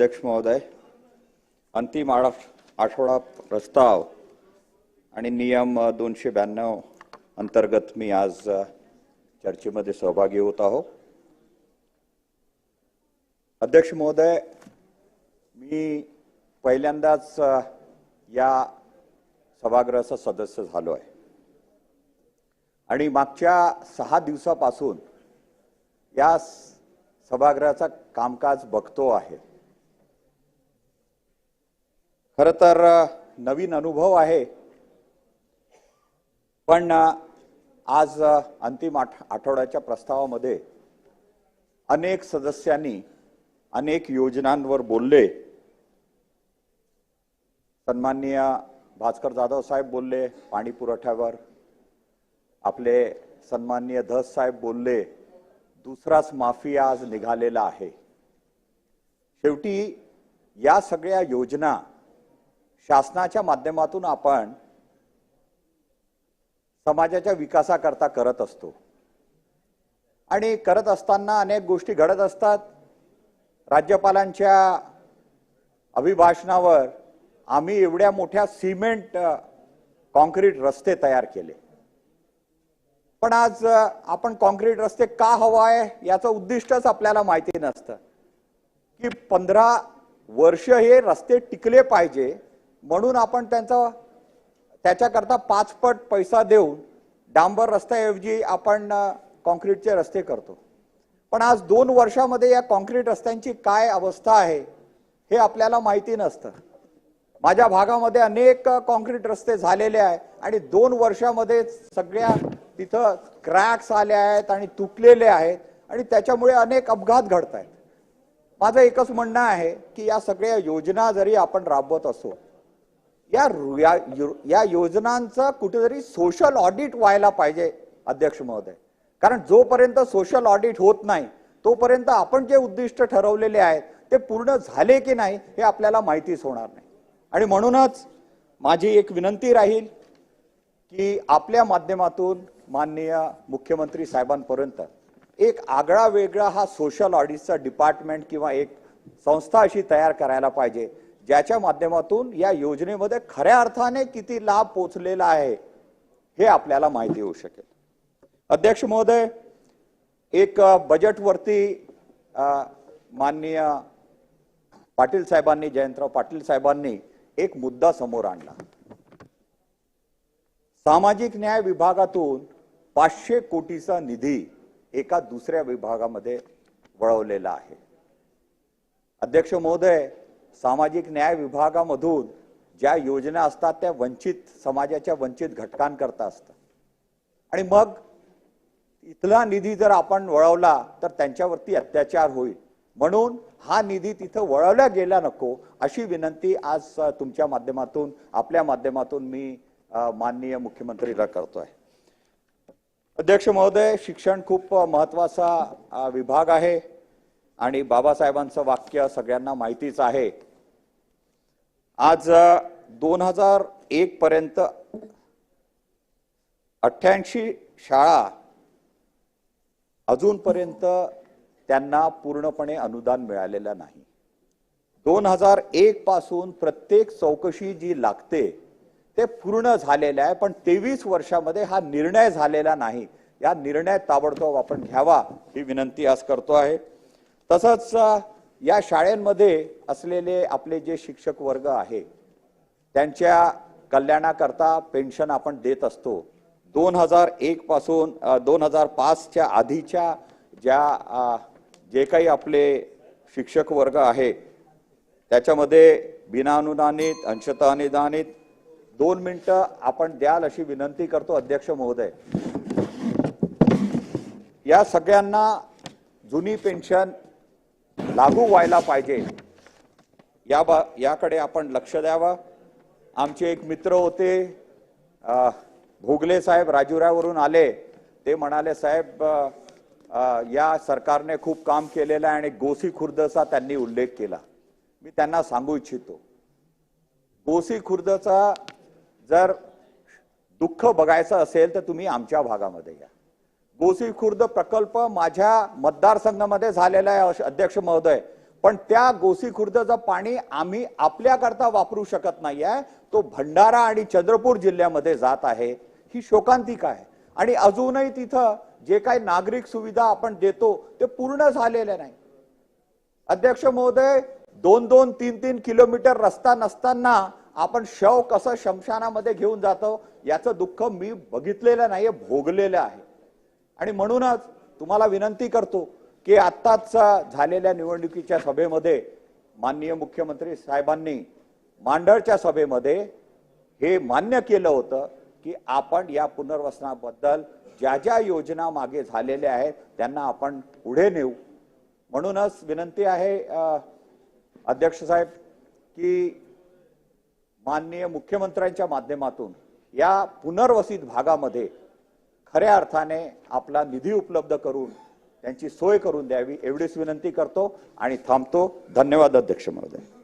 अध्यक्ष महोदय अंतिम आढ आठवडा प्रस्ताव आणि नियम दोनशे ब्याण्णव अंतर्गत मी आज चर्चेमध्ये सहभागी होत आहो. अध्यक्ष महोदय मी पहिल्यांदाच या सभागृहाचा सदस्य झालो आहे आणि मागच्या सहा दिवसापासून या सभागृहाचा कामकाज बघतो आहे. खरं तर नवीन अनुभव आहे. पण आज अंतिम आठ आठवड्याच्या प्रस्तावामध्ये अनेक सदस्यांनी अनेक योजनांवर बोलले. सन्माननीय भास्कर जाधव साहेब बोलले पाणी पुरवठ्यावर. आपले सन्माननीय धस साहेब बोलले दुसराच माफिया आज निघालेला आहे. शेवटी या सगळ्या योजना शासनाच्या माध्यमातून आपण समाजाच्या विकासाकरता करत असतो. आणि करत असताना अनेक गोष्टी घडत असतात. राज्यपालांच्या अभिभाषणावर आम्ही एवढ्या मोठ्या सिमेंट कॉन्क्रीट रस्ते तयार केले. पण आज आपण कॉन्क्रीट रस्ते का हवा आहे याचं उद्दिष्टच आपल्याला माहिती नसतं. की पंधरा वर्ष हे रस्ते टिकले पाहिजे म्हणून आपण त्यांचा त्याच्याकरता पाचपट पैसा देऊन डांबर रस्त्याऐवजी आपण कॉन्क्रीटचे रस्ते करतो. पण आज दोन वर्षामध्ये या कॉन्क्रीट रस्त्यांची काय अवस्था आहे हे आपल्याला माहिती नसतं. माझ्या भागामध्ये अनेक कॉन्क्रीट रस्ते झालेले आहे आणि दोन वर्षामध्ये सगळ्या तिथं क्रॅक्स आले आहेत आणि तुटलेले आहेत आणि त्याच्यामुळे अनेक अपघात घडत आहेत माझं एकच म्हणणं आहे की या सगळ्या योजना जरी आपण राबवत असो या रु- या यो- या योजनांचं कुठेतरी सोशल ऑडिट व्हायला पाहिजे अध्यक्ष महोदय. कारण जोपर्यंत सोशल ऑडिट होत नाही तोपर्यंत आपण जे उद्दिष्ट ठरवलेले आहेत ते पूर्ण झाले की नाही हे आपल्याला माहितीच होणार नाही. आणि म्हणूनच माझी एक विनंती राहील की आपल्या माध्यमातून माननीय मुख्यमंत्री साहेबांपर्यंत एक आगळा वेगळा हा सोशल ऑडिटचा डिपार्टमेंट किंवा एक संस्था अशी तयार करायला पाहिजे ज्याच्या माध्यमातून या योजनेमध्ये खऱ्या अर्थाने किती लाभ पोचलेला आहे हे आपल्याला माहिती होऊ शकेल. अध्यक्ष महोदय एक बजेटवरती माननीय पाटील साहेबांनी जयंतराव पाटील साहेबांनी एक मुद्दा समोर आणला. सामाजिक न्याय विभागातून पाचशे कोटीचा निधी एका दुसऱ्या विभागामध्ये वळवलेला आहे. अध्यक्ष महोदय सामाजिक न्याय विभागामधून ज्या योजना असतात त्या वंचित समाजाच्या वंचित घटकांकरता असतात. आणि मग इथला निधी जर आपण वळवला तर त्यांच्यावरती अत्याचार होईल. म्हणून हा निधी तिथं वळवला गेला नको अशी विनंती आज तुमच्या माध्यमातून आपल्या माध्यमातून मी माननीय मुख्यमंत्रीला करतो आहे अध्यक्ष महोदय शिक्षण खूप महत्त्वाचा विभाग आहे. आणि बाबासाहेबांचं वाक्य सगळ्यांना माहितीच आहे. आज दोन हजार एक पर्यंत अठ्ठ्याऐंशी शाळा अजूनपर्यंत त्यांना पूर्णपणे अनुदान मिळालेलं नाही. दोन हजार एक पासून प्रत्येक चौकशी जी लागते ते पूर्ण झालेलं आहे पण तेवीस वर्षामध्ये हा निर्णय झालेला नाही. या निर्णय ताबडतोब आपण घ्यावा ही विनंती आज करतो आहे. तसंच या शाळेमध्ये असलेले आपले जे शिक्षक वर्ग आहे त्यांच्या कल्याणाकरता पेन्शन आपण देत असतो. दोन हजार एक पासून दोन हजार पाचच्या आधीच्या ज्या जे काही आपले शिक्षक वर्ग आहे त्याच्यामध्ये बिना अनुदानित अंशतः अनुदानित दोन मिनटं आपण द्याल अशी विनंती करतो अध्यक्ष महोदय. या सगळ्यांना जुनी पेन्शन लागू व्हायला पाहिजे. या बा याकडे आपण लक्ष द्यावं. आमचे एक मित्र होते भोगले साहेब राजुऱ्यावरून आले. ते म्हणाले साहेब या सरकारने खूप काम केलेलं आहे आणि गोसी खुर्दचा त्यांनी उल्लेख केला. मी त्यांना सांगू इच्छितो. गोसी खुर्दचा जर दुःख बघायचं असेल तर तुम्ही आमच्या भागामध्ये या. गोसी खुर्द प्रकल्प माझ्या मतदारसंघामध्ये झालेला आहे अश- अध्यक्ष महोदय. पण त्या गोसी खुर्दचं पाणी आम्ही आपल्याकरता वापरू शकत नाही आहे तो भंडारा आणि चंद्रपूर जिल्ह्यामध्ये जात आहे. ही शोकांतिका आहे आणि अजूनही तिथं जे काही नागरिक सुविधा आपण देतो ते पूर्ण झालेले नाही. अध्यक्ष महोदय दोन दोन तीन तीन किलोमीटर रस्ता नसताना आपण शव कसं शमशानामध्ये घेऊन जातो याचं दुःख मी बघितलेलं नाहीये भोगलेलं आहे. आणि म्हणूनच तुम्हाला विनंती करतो की आत्ताच झालेल्या निवडणुकीच्या सभेमध्ये माननीय मुख्यमंत्री साहेबांनी मांडळच्या सभेमध्ये हे मान्य केलं होतं की आपण या पुनर्वसनाबद्दल ज्या ज्या योजना मागे झालेल्या आहेत त्यांना आपण पुढे नेऊ. म्हणूनच विनंती आहे अध्यक्ष साहेब की माननीय मुख्यमंत्र्यांच्या माध्यमातून या पुनर्वसित भागामध्ये खऱ्या अर्थाने आपला निधी उपलब्ध करून त्यांची सोय करून द्यावी एवढीच विनंती करतो आणि थांबतो. धन्यवाद अध्यक्ष महोदय.